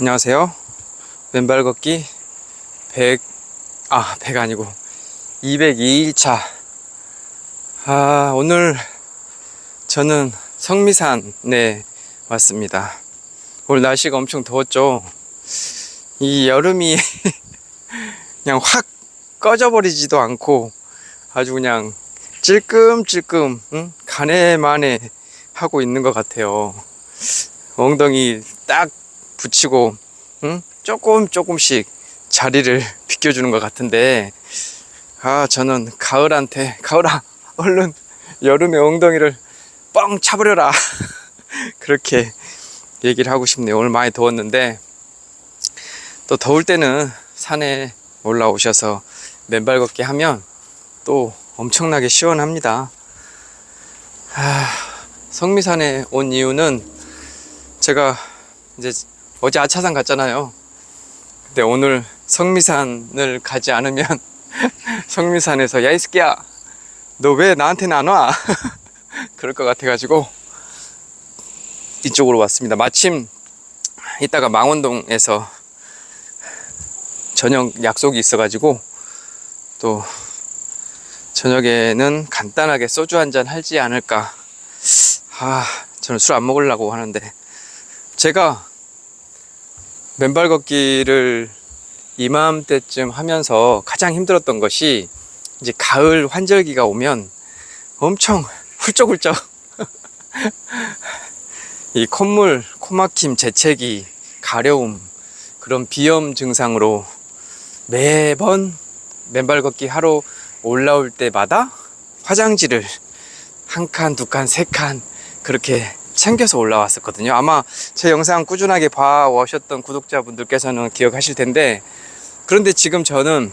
안녕하세요. 맨발 걷기 100, 아, 100 아니고 202일차. 아, 오늘 저는 성미산에 왔습니다. 오늘 날씨가 엄청 더웠죠. 이 여름이 그냥 확 꺼져버리지도 않고 아주 그냥 찔끔찔끔 응? 가네마네 하고 있는 것 같아요. 엉덩이 딱 붙이고 응? 조금 조금씩 자리를 비켜주는 것 같은데 아 저는 가을한테 가을아 얼른 여름의 엉덩이를 뻥 차버려라. 그렇게 얘기를 하고 싶네요. 오늘 많이 더웠는데. 또 더울 때는 산에 올라오셔서 맨발 걷기 하면 또 엄청나게 시원합니다. 아, 성미산에 온 이유는 제가 이제 어제 아차산 갔잖아요. 근데 오늘 성미산을 가지 않으면 성미산에서 야 이스키야 너 왜 나한테는 안 와? 그럴 것 같아가지고 이쪽으로 왔습니다. 마침 이따가 망원동에서 저녁 약속이 있어가지고 또 저녁에는 간단하게 소주 한 잔 할지 않을까. 아, 저는 술 안 먹으려고 하는데 제가 맨발 걷기를 이맘때쯤 하면서 가장 힘들었던 것이 이제 가을 환절기가 오면 엄청 훌쩍훌쩍 이 콧물, 코막힘, 재채기, 가려움 그런 비염 증상으로 매번 맨발 걷기 하러 올라올 때마다 화장지를 한 칸, 두 칸, 세 칸 그렇게 챙겨서 올라왔었거든요. 아마 제 영상 꾸준하게 봐오셨던 구독자분들께서는 기억하실 텐데 그런데 지금 저는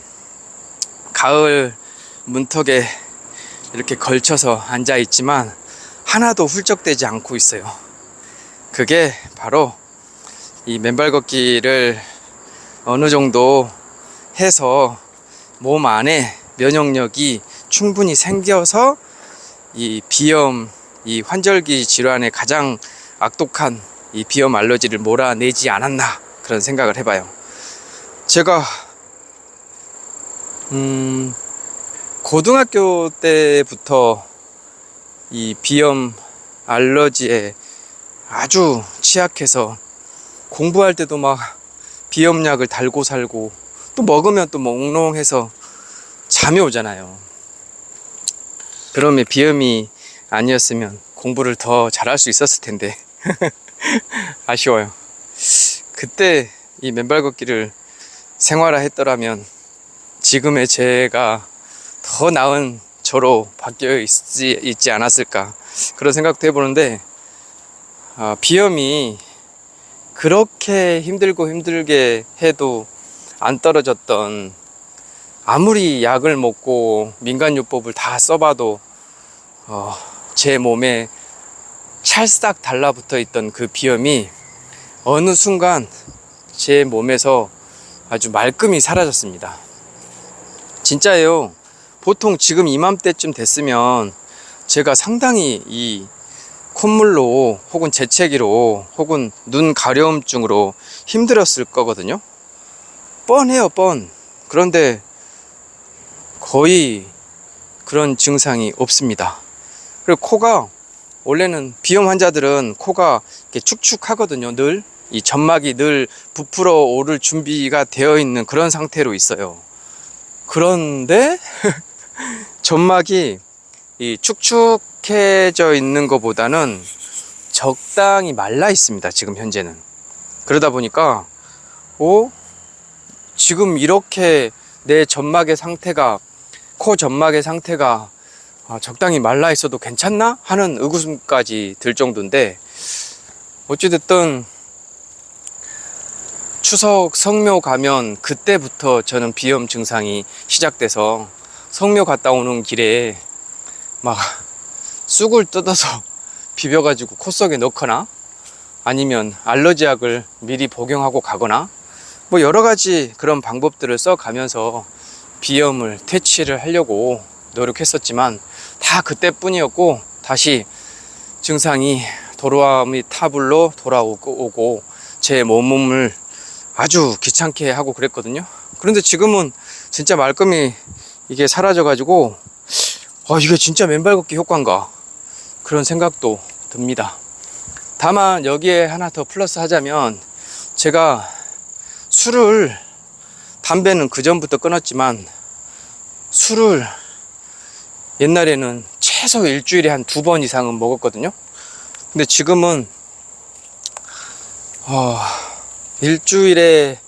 가을 문턱에 이렇게 걸쳐서 앉아 있지만 하나도 훌쩍대지 않고 있어요. 그게 바로 이 맨발 걷기를 어느 정도 해서 몸 안에 면역력이 충분히 생겨서 이 비염, 이 환절기 질환의 가장 악독한 이 비염 알러지를 몰아내지 않았나 그런 생각을 해봐요. 제가 음 고등학교 때부터 이 비염 알러지에 아주 취약해서 공부할 때도 막 비염약을 달고 살고 또 먹으면 또 몽롱해서 잠이 오잖아요. 그러면 비염이 아니었으면 공부를 더 잘할 수 있었을 텐데 아쉬워요. 그때 이 맨발 걷기를 생활화 했더라면 지금의 제가 더 나은 저로 바뀌어 있지, 있지 않았을까 그런 생각도 해보는데 아, 비염이 그렇게 힘들고 힘들게 해도 안 떨어졌던 아무리 약을 먹고 민간요법을 다 써봐도 어, 제 몸에 찰싹 달라붙어 있던 그 비염이 어느 순간 제 몸에서 아주 말끔히 사라졌습니다. 진짜예요. 보통 지금 이맘때쯤 됐으면 제가 상당히 이 콧물로 혹은 재채기로 혹은 눈 가려움증으로 힘들었을 거거든요. 뻔해요, 뻔. 그런데 거의 그런 증상이 없습니다. 그리고 코가 원래는 비염 환자들은 코가 이렇게 축축하거든요. 늘 이 점막이 늘 부풀어 오를 준비가 되어 있는 그런 상태로 있어요. 그런데 점막이 이 축축해져 있는 것보다는 적당히 말라 있습니다. 지금 현재는. 그러다 보니까 오 지금 이렇게 내 점막의 상태가 코 점막의 상태가 아, 적당히 말라 있어도 괜찮나? 하는 의구심까지 들 정도인데 어찌됐든 추석 성묘 가면 그때부터 저는 비염 증상이 시작돼서 성묘 갔다 오는 길에 막 쑥을 뜯어서 비벼가지고 코 속에 넣거나 아니면 알러지약을 미리 복용하고 가거나 뭐 여러 가지 그런 방법들을 써 가면서 비염을 퇴치를 하려고 노력했었지만 다 그때뿐이었고 다시 증상이 도로암이 타블로 돌아오고 오고 제 몸을 아주 귀찮게 하고 그랬거든요. 그런데 지금은 진짜 말끔히 이게 사라져가지고, 아, 이게 진짜 맨발 걷기 효과인가. 그런 생각도 듭니다. 다만 여기에 하나 더 플러스 하자면, 제가 술을, 담배는 그 전부터 끊었지만, 술을 옛날에는 최소 일주일에 한 두 번 이상은 먹었거든요. 근데 지금은 어, 일주일에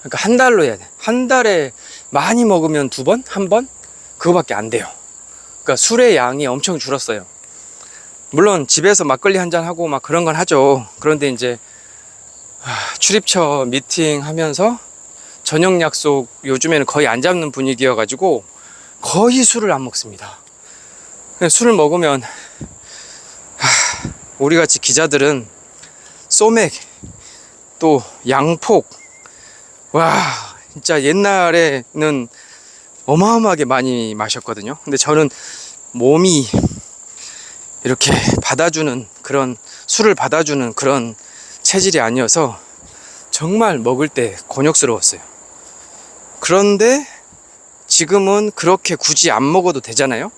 그러니까 한 달로 해야 돼. 한 달에 많이 먹으면 두 번, 한 번, 그거밖에 안 돼요. 그러니까 술의 양이 엄청 줄었어요. 물론 집에서 막걸리 한 잔 하고 막 그런 건 하죠. 그런데 이제 아, 출입처 미팅 하면서 저녁 약속 요즘에는 거의 안 잡는 분위기여가지고 거의 술을 안 먹습니다. 술을 먹으면 하, 우리 같이 기자들은 소맥 또 양폭 와 진짜 옛날에는 어마어마하게 많이 마셨거든요. 근데 저는 몸이 이렇게 받아주는 그런 술을 받아주는 그런 체질이 아니어서 정말 먹을 때 곤욕스러웠어요. 그런데 지금은 그렇게 굳이 안 먹어도 되잖아요.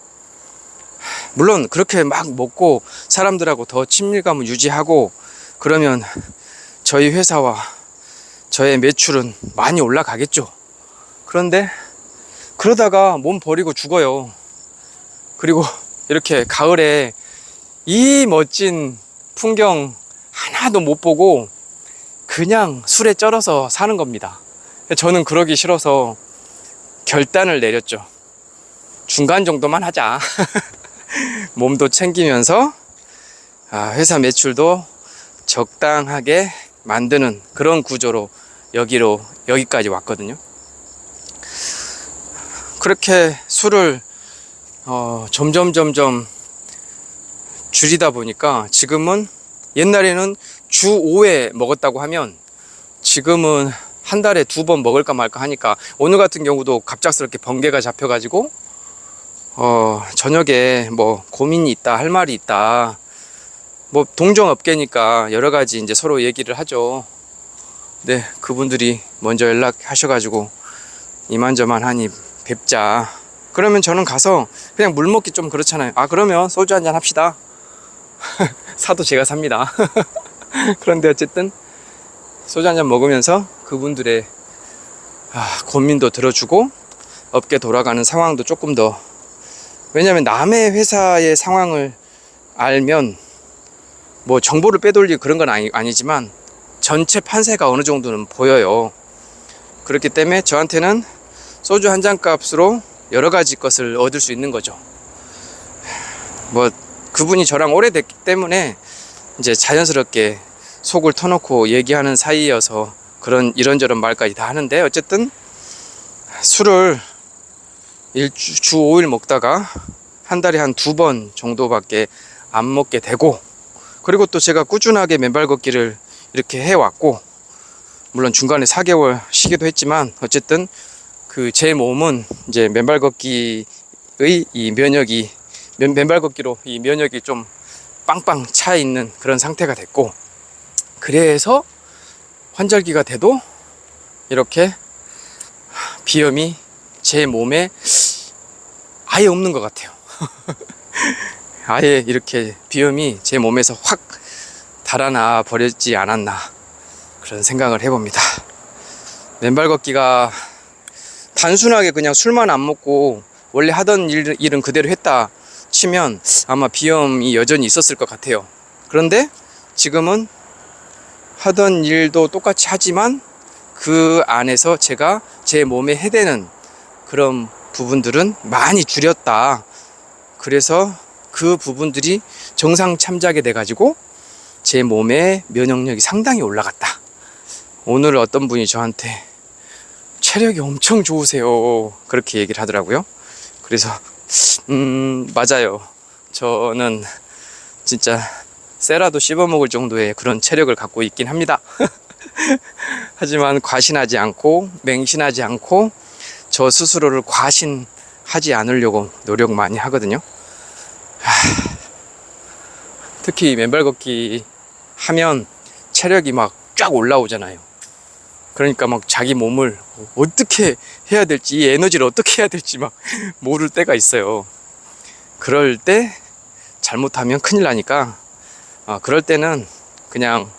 물론 그렇게 막 먹고 사람들하고 더 친밀감을 유지하고 그러면 저희 회사와 저의 매출은 많이 올라가겠죠. 그런데 그러다가 몸 버리고 죽어요. 그리고 이렇게 가을에 이 멋진 풍경 하나도 못 보고 그냥 술에 쩔어서 사는 겁니다. 저는 그러기 싫어서 결단을 내렸죠. 중간 정도만 하자. 몸도 챙기면서 아, 회사 매출도 적당하게 만드는 그런 구조로 여기로 여기까지 왔거든요. 그렇게 술을 어, 점점 점점 줄이다 보니까 지금은 옛날에는 주 5회 먹었다고 하면 지금은 한 달에 두 번 먹을까 말까 하니까 오늘 같은 경우도 갑작스럽게 번개가 잡혀가지고 어 저녁에 뭐 고민이 있다 할 말이 있다 뭐 동종업계니까 여러 가지 이제 서로 얘기를 하죠. 네 그분들이 먼저 연락하셔가지고 이만저만 하니 뵙자. 그러면 저는 가서 그냥 물 먹기 좀 그렇잖아요. 아 그러면 소주 한잔 합시다. 사도 제가 삽니다. 그런데 어쨌든 소주 한잔 먹으면서 그분들의 아, 고민도 들어주고 업계 돌아가는 상황도 조금 더 왜냐하면 남의 회사의 상황을 알면 뭐 정보를 빼돌리고 그런 건 아니, 아니지만 전체 판세가 어느 정도는 보여요. 그렇기 때문에 저한테는 소주 한 잔 값으로 여러 가지 것을 얻을 수 있는 거죠. 뭐 그분이 저랑 오래됐기 때문에 이제 자연스럽게 속을 터놓고 얘기하는 사이여서 그런 이런저런 말까지 다 하는데 어쨌든 술을 일주 주 5일 먹다가 한 달에 한 두 번 정도밖에 안 먹게 되고 그리고 또 제가 꾸준하게 맨발 걷기를 이렇게 해왔고 물론 중간에 4개월 쉬기도 했지만 어쨌든 그 제 몸은 이제 맨발 걷기의 이 면역이 맨, 맨발 걷기로 이 면역이 좀 빵빵 차 있는 그런 상태가 됐고 그래서 환절기가 돼도 이렇게 비염이 제 몸에 아예 없는 것 같아요. 아예 이렇게 비염이 제 몸에서 확 달아나 버리지 않았나 그런 생각을 해봅니다. 맨발 걷기가 단순하게 그냥 술만 안 먹고 원래 하던 일, 일은 그대로 했다 치면 아마 비염이 여전히 있었을 것 같아요. 그런데 지금은 하던 일도 똑같이 하지만 그 안에서 제가 제 몸에 해대는 그런 부분들은 많이 줄였다. 그래서 그 부분들이 정상 참작이 돼가지고 제 몸의 면역력이 상당히 올라갔다. 오늘 어떤 분이 저한테 체력이 엄청 좋으세요. 그렇게 얘기를 하더라고요. 그래서, 음, 맞아요. 저는 진짜 쇠라도 씹어먹을 정도의 그런 체력을 갖고 있긴 합니다. 하지만 과신하지 않고 맹신하지 않고 저 스스로를 과신하지 않으려고 노력 많이 하거든요. 하, 특히 맨발 걷기 하면 체력이 막 쫙 올라오잖아요. 그러니까 막 자기 몸을 어떻게 해야 될지, 이 에너지를 어떻게 해야 될지 막 모를 때가 있어요. 그럴 때 잘못하면 큰일 나니까, 어, 그럴 때는 그냥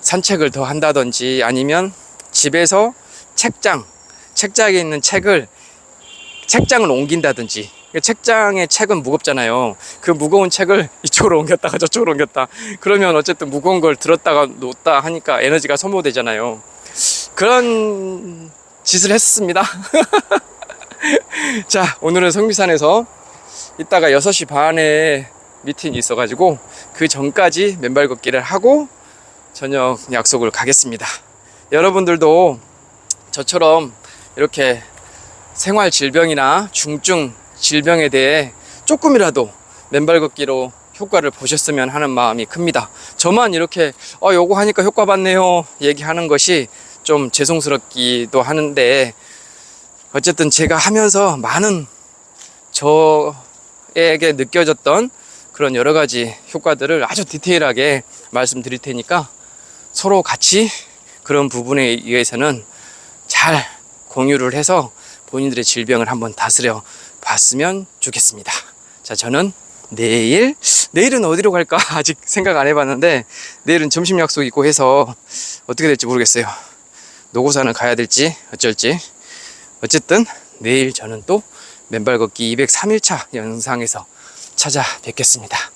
산책을 더 한다든지 아니면 집에서 책장, 책장에 있는 책을 책장을 옮긴다든지 책장에 책은 무겁잖아요. 그 무거운 책을 이쪽으로 옮겼다가 저쪽으로 옮겼다. 그러면 어쨌든 무거운 걸 들었다가 놓다 하니까 에너지가 소모되잖아요. 그런 짓을 했습니다. 자, 오늘은 성미산에서 이따가 6시 반에 미팅이 있어가지고 그 전까지 맨발 걷기를 하고 저녁 약속을 가겠습니다. 여러분들도 저처럼 이렇게 생활 질병이나 중증 질병에 대해 조금이라도 맨발 걷기로 효과를 보셨으면 하는 마음이 큽니다. 저만 이렇게 어 요거 하니까 효과 봤네요 얘기하는 것이 좀 죄송스럽기도 하는데 어쨌든 제가 하면서 많은 저에게 느껴졌던 그런 여러 가지 효과들을 아주 디테일하게 말씀드릴 테니까 서로 같이 그런 부분에 의해서는 잘 공유를 해서 본인들의 질병을 한번 다스려 봤으면 좋겠습니다. 자, 저는 내일, 내일은 어디로 갈까? 아직 생각 안 해봤는데, 내일은 점심 약속 있고 해서 어떻게 될지 모르겠어요. 노고산을 가야 될지 어쩔지. 어쨌든 내일 저는 또 맨발 걷기 203일차 영상에서 찾아 뵙겠습니다.